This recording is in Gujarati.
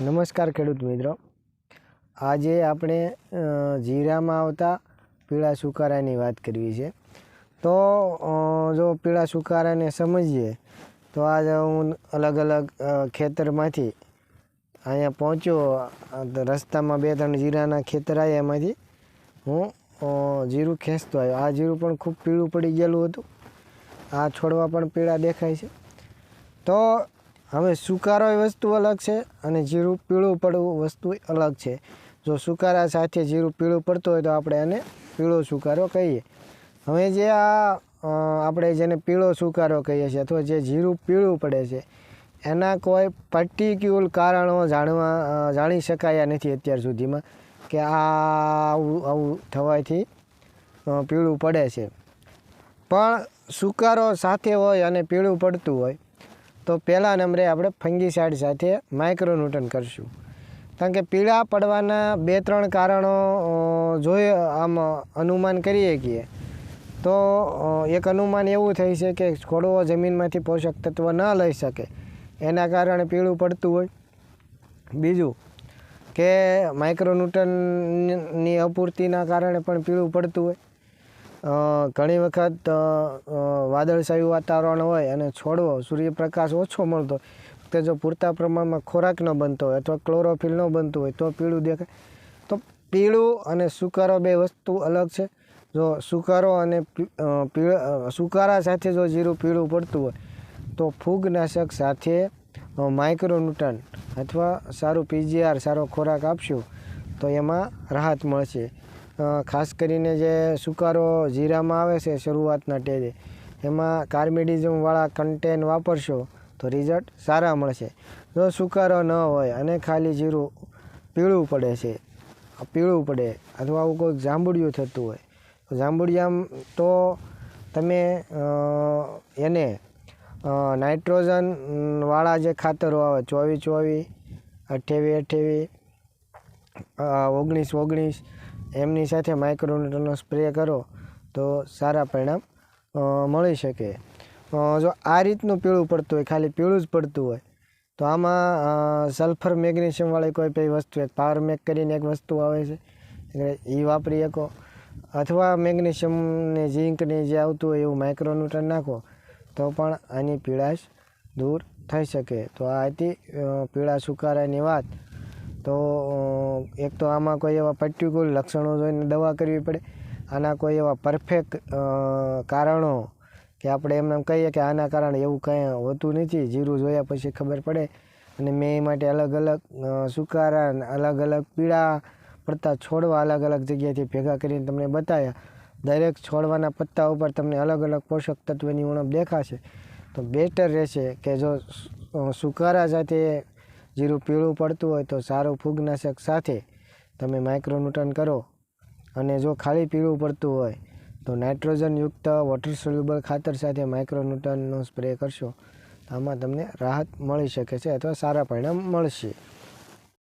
નમસ્કાર ખેડૂત મિત્રો. આજે આપણે જીરામાં આવતા પીળા સુકારાની વાત કરવી છે. તો જો પીળા સુકારાને સમજીએ, તો આજે હું અલગ અલગ ખેતરમાંથી અહીંયા પહોંચ્યો. રસ્તામાં બે ત્રણ જીરાના ખેતર આવ્યા એમાંથી. હું જીરું ખેંચતો આવ્યો. આ જીરું પણ ખૂબ પીળું પડી ગયેલું હતું. આ છોડવા પણ પીળા દેખાય છે. તો હવે સુકારો વસ્તુ અલગ છે અને જીરું પીળું પડવું વસ્તુ અલગ છે. જો સુકારા સાથે જીરું પીળું પડતું હોય તો આપણે એને પીળો સુકારો કહીએ. હવે જે આ આપણે જેને પીળો સુકારો કહીએ છીએ અથવા જે જીરું પીળું પડે છે, એના કોઈ પર્ટિક્યુલ કારણો જાણવા જાણી શકાયા નથી અત્યાર સુધીમાં કે આ આવું આવું થવાથી પીળું પડે છે. પણ સુકારો સાથે હોય અને પીળું પડતું હોય તો પહેલા નંબરે આપણે ફંગીસાઇડ સાથે માઇક્રોન્યુટન કરશું. કારણ કે પીળા પડવાના બે, ત્રણ કારણો જોઈ, આમ, અનુમાન કરીએ છીએ. તો એક અનુમાન એવું થઈ છે કે છોડવો જમીનમાંથી પોષક તત્વ ન લઈ શકે. એના કારણે પીળું પડતું હોય. બીજું કે માઇક્રોન્યુટનની અપૂર્તિના કારણે પણ પીળું પડતું હોય. ઘણી વખત વાદળછાયું વાતાવરણ હોય અને છોડવો, સૂર્યપ્રકાશ ઓછો મળતો તો જો પૂરતા પ્રમાણમાં ખોરાક ન બનતો હોય અથવા ક્લોરોફિલ ન બનતું હોય, તો પીળું દેખાય. તો પીળું અને સુકારો બે વસ્તુ અલગ છે. જો સુકારો અને પીળ સુકારા સાથે જો જીરું પીળું પડતું હોય, તો ફૂગનાશક સાથે માઇક્રોન્યુટન અથવા સારું પીજીઆર, સારો ખોરાક આપશું, તો એમાં રાહત મળશે. ખાસ કરીને જે સુકારો જીરામાં આવે છે શરૂઆતના ટેજે એમાં કાર્મેડિઝમવાળા કન્ટેન વાપરશો તો રિઝલ્ટ સારા મળશે. જો સુકારો ન હોય અને ખાલી જીરું પીળું પડે છે પીળું પડે અથવા આવું કોઈક જાંબુડિયું થતું હોય તો જાંબુડિયામાં તો તમે એને અ, નાઇટ્રોજન અમ, વાળા જે ખાતરો આવે ચોવીસ ચોવીસ અઠ્યાવીસ અઠ્યાવીસ ઓગણીસ ઓગણીસ એમની સાથે માઇક્રોન્યુટનનો સ્પ્રે કરો તો સારા પરિણામ મળી શકે. જો આ રીતનું પીળું પડતું હોય, ખાલી પીળું જ પડતું હોય, તો આમાં સલ્ફર મેગ્નેશિયમવાળી કોઈ કઈ વસ્તુ એક પાવર મેક કરીને એક વસ્તુ આવે છે, એટલે એ વાપરી શકો. અથવા મેગ્નેશિયમને ઝીંકને જે આવતું હોય એવું માઇક્રોન્યુટન નાખો, તો પણ આની પીળાશ દૂર થઈ શકે. તો આ હતી પીળા સુકારાની વાત. તો એક તો આમાં કોઈ એવા પર્ટિક્યુલર લક્ષણો જોઈને દવા કરવી પડે. આના કોઈ એવા પરફેક્ટ કારણો કે આપણે એમને કહીએ કે આના કારણે એવું કંઈ હોતું નથી, જીરું જોયા પછી ખબર પડે. અને મેં એ માટે અલગ અલગ સુકારા અલગ અલગ પીળા પડતા છોડવા અલગ અલગ જગ્યાએથી ભેગા કરીને તમને બતાવ્યા દરેક છોડવાના પત્તા ઉપર તમને અલગ અલગ પોષક તત્વની ઉણપ દેખાશે. તો બેટર રહેશે કે જો સુકારા સાથે જીરું પીળું પડતું હોય તો સારું ફૂગનાશક સાથે તમે માઇક્રોન્યુટન કરો. અને જો ખાલી પીળું પડતું હોય તો નાઇટ્રોજનયુક્ત વોટર સોલ્યુબલ ખાતર સાથે માઇક્રોન્યુટનનો સ્પ્રે કરશો. તો આમાં તમને રાહત મળી શકે છે અથવા સારા પરિણામ મળશે.